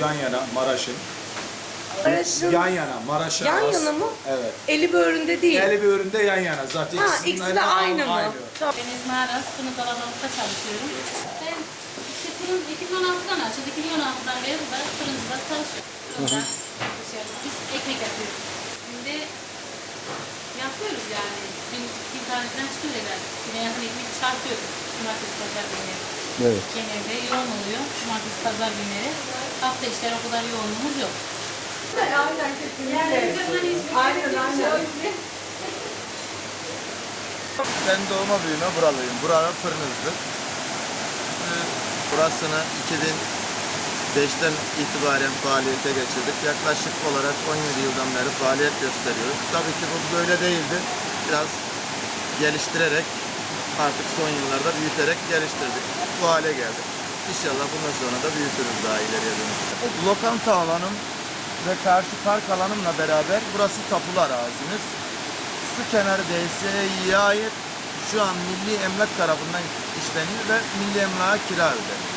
Yan yana Maraş'ın. Maraş'ın Yan yana Maraş'a Yan has- yana mı? Evet. eli böğründe değil. Eli bir üründe yan yana zaten. ha ikisinin ikisi de aynı mı? Tamam. Ben İzmaras Fırın Kalabalık'ta çalışıyorum. Ben işte fırın 2016'dan açıldı. 2016'dan beri burada fırıncıda çalışıyorum. Fırında dışarıda biz ekmek yapıyoruz. Şimdi yapıyoruz yani. Gün internetten çıkıyor herhalde. Güne yakın ekmek çarpıyoruz. Cumartesi pazar günleri. Evet. Genelde yoğun oluyor. Cumartesi pazar günleri. Hafta işleri o kadar yoğunluğumuz yok. Aynen kesinlikle. Aynen aynen. Ben doğma büyüme buralıyım. Buranın fırınızdır. Ee, Burasını 2005'ten itibaren faaliyete geçirdik. Yaklaşık olarak 17 yıldan beri faaliyet gösteriyoruz. Tabii ki bu böyle değildi. Biraz geliştirerek artık son yıllarda büyüterek geliştirdik. Bu hale geldik. İnşallah bundan sonra da büyütürüz daha ileriye dönüş. Lokanta alanım ve karşı park alanımla beraber burası tapulu arazimiz su kenarı DSİ'ye ait şu an Milli Emlak tarafından işleniyor ve Milli Emlak'a kira ödeniyor.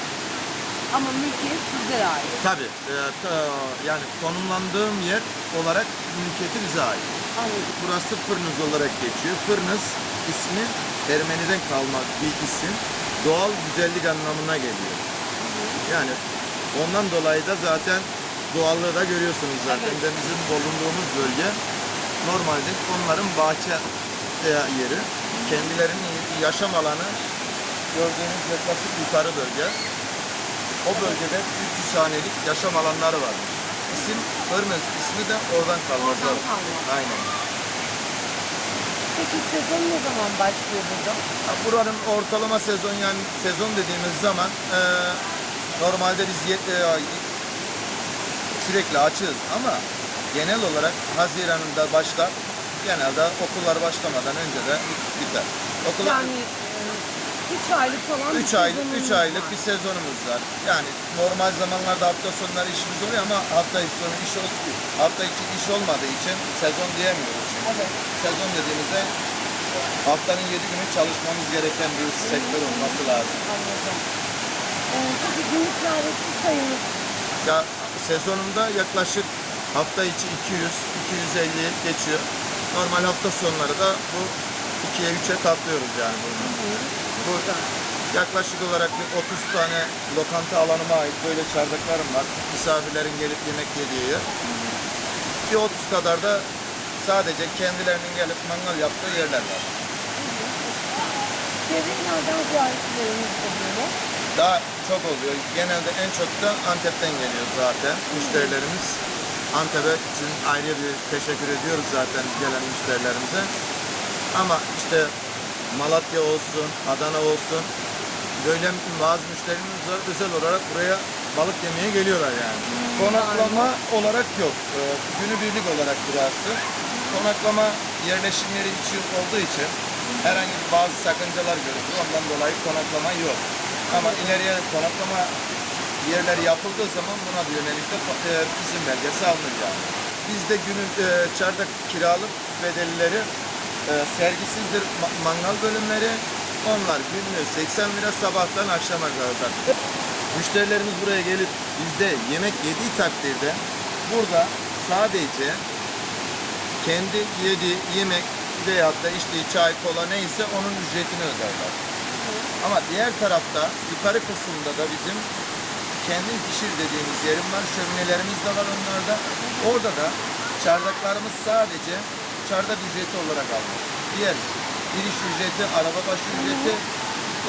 Ama mülkiyet sizlere ait. Tabii e, ta- yani konumlandığım yer olarak mülkiyeti bize ait. Anladım. Burası Fırnız olarak geçiyor. Fırnız ismi Ermeniden kalma bir isim. Doğal güzellik anlamına geliyor. Yani ondan dolayı da zaten doğallığı da görüyorsunuz zaten. De bizim bulunduğumuz bölge normalde onların bahçe yeri. Kendilerinin yaşam alanı gördüğünüz yaklaşık yukarı bölge. O bölgede 300 hanelik yaşam alanları var. İsim Fırnız ismi de oradan kalma. Oradan. Aynen. Peki sezon ne zaman başlıyor burada? Ya Buranın ortalama sezon yani sezon dediğimiz zaman e, normalde biz ye- e, sürekli açığız ama genel olarak Haziran'da başlar. Genelde okullar başlamadan önce de biter. Okullar Yani 3 aylık falan bir 3 aylık sezonunuz 3 aylık bir sezonumuz var. Yani normal zamanlarda hafta sonları işimiz oluyor ama hafta sonu iş ol, hafta içi iş olmadığı için sezon diyemiyoruz. Evet. Sezon dediğimizde haftanın 7 günü çalışmamız gereken bir sektör olması lazım. Anladım. Ee, peki günlük davetli sayınız Ya sezonunda yaklaşık hafta içi 200 250 geçiyor. Normal hafta sonları da bu 2'ye 3'e katlıyoruz yani bunu. Bu yaklaşık olarak bir 30 tane lokanta alanıma ait böyle çardaklarım var. Misafirlerin gelip yemek yediği yer. Bir 30 kadar da sadece kendilerinin gelip mangal yaptığı yerler var. Daha çok oluyor. Genelde en çok da Antep'ten geliyor zaten müşterilerimiz. Antep'e için ayrı bir teşekkür ediyoruz zaten gelen müşterilerimize. Ama işte Malatya olsun, Adana olsun böyle bazı müşterimiz var özel olarak buraya balık yemeye geliyorlar yani. Konaklama olarak yok. Ee, Günübirlik olarak burası. Konaklama yerleşim yeri içi olduğu için herhangi bir bazı sakıncalar görülüyor. Ondan dolayı konaklama yok. Ama ileriye konaklama yerleri yapıldığı zaman buna yönelik de e, izin belgesi alınacak. Bizde günün e, çardak kiralık bedelleri e, sergisizdir ma- mangal bölümleri. Onlar günlüğü 80 lira sabahtan akşama kadar. Müşterilerimiz buraya gelip bizde yemek yediği takdirde burada sadece kendi yediği yemek veyahut da içtiği çay, kola neyse onun ücretini öderler. Ama diğer tarafta yukarı kısımda da bizim kendin pişir dediğimiz yerim var. Şöminelerimiz de var onlarda. Orada da çardaklarımız sadece çardak ücreti olarak alınır. Diğer giriş ücreti, araba başı ücreti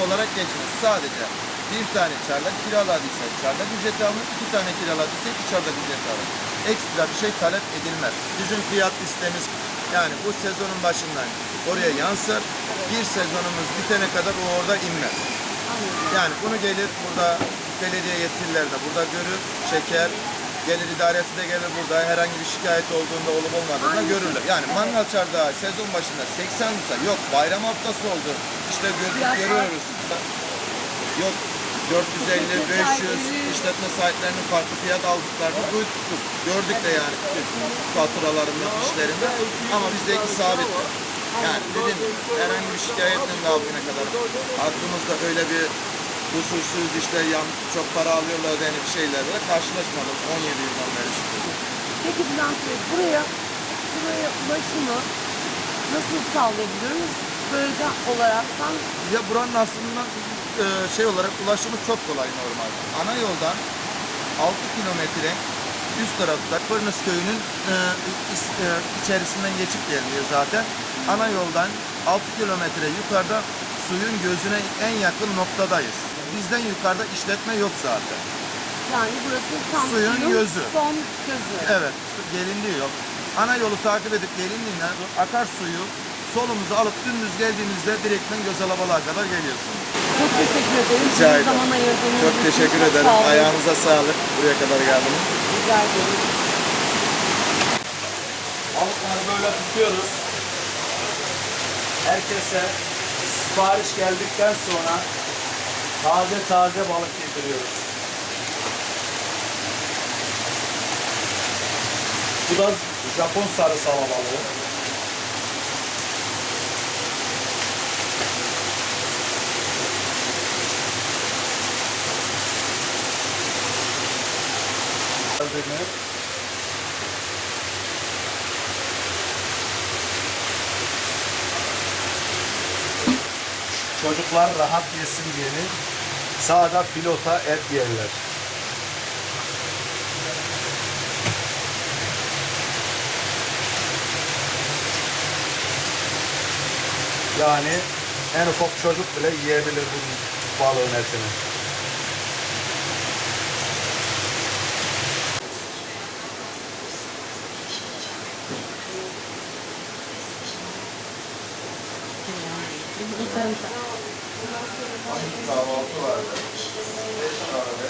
olarak geçmez. Sadece bir tane çardak kiraladıysa çardak ücreti alınır, iki tane kiraladıysa iki çardak ücreti alınır. Ekstra bir şey talep edilmez. Bizim fiyat listemiz yani bu sezonun başından oraya yansır. Bir sezonumuz bitene kadar o orada inmez. Yani bunu gelir burada belediye yetkililer de burada görür, çeker. Gelir idaresi de gelir burada herhangi bir şikayet olduğunda olup olmadığında görürler. Yani mangal çardağı sezon başında 80 ise yok bayram haftası oldu. İşte gördük görüyoruz. Yok 450, 500 işletme sahiplerinin farklı fiyat aldıklarını duyduk. Gördük de yani faturalarında, işlerinde. Ama bizdeki sabit. Yani dedim herhangi bir şikayetle daha bugüne kadar aklımızda öyle bir usulsüz işte yan, çok para alıyorlar denip şeylerle karşılaşmadım 17 yıldan beri. Peki Bülent Bey buraya, buraya ulaşımı nasıl sağlayabiliyoruz? Bölge olaraktan Ya buranın aslında e, şey olarak ulaşımı çok kolay normalde. Ana yoldan 6 kilometre üst tarafta Fırnız Köyü'nün e, is- e, içerisinden geçip geliniyor zaten. Ana yoldan 6 kilometre yukarıda suyun gözüne en yakın noktadayız. Bizden yukarıda işletme yok zaten. yani burası tam Suyun gözü. son gözü. Evet, su- gelinliği yok. Ana yolu takip edip gelinliğinden akarsuyu solumuza alıp dümdüz geldiğinizde direktmen Gözalabalığa kadar geliyorsunuz. Çok teşekkür ederim. Rica ederim. zaman ayırdığınız Çok için teşekkür çok ederim. sağ olun. Ayağınıza sağlık. Buraya kadar geldiniz. Rica ederim. Balıkları böyle tutuyoruz. Herkese sipariş geldikten sonra taze taze balık yediriyoruz. Bu da Japon sarı sava balığı. Öldürme. Çocuklar rahat yesin diye sağda pilota et yerler. Yani en ufak çocuk bile yiyebilir bu balığın etini. Kahvaltı vardı. Beş kahve.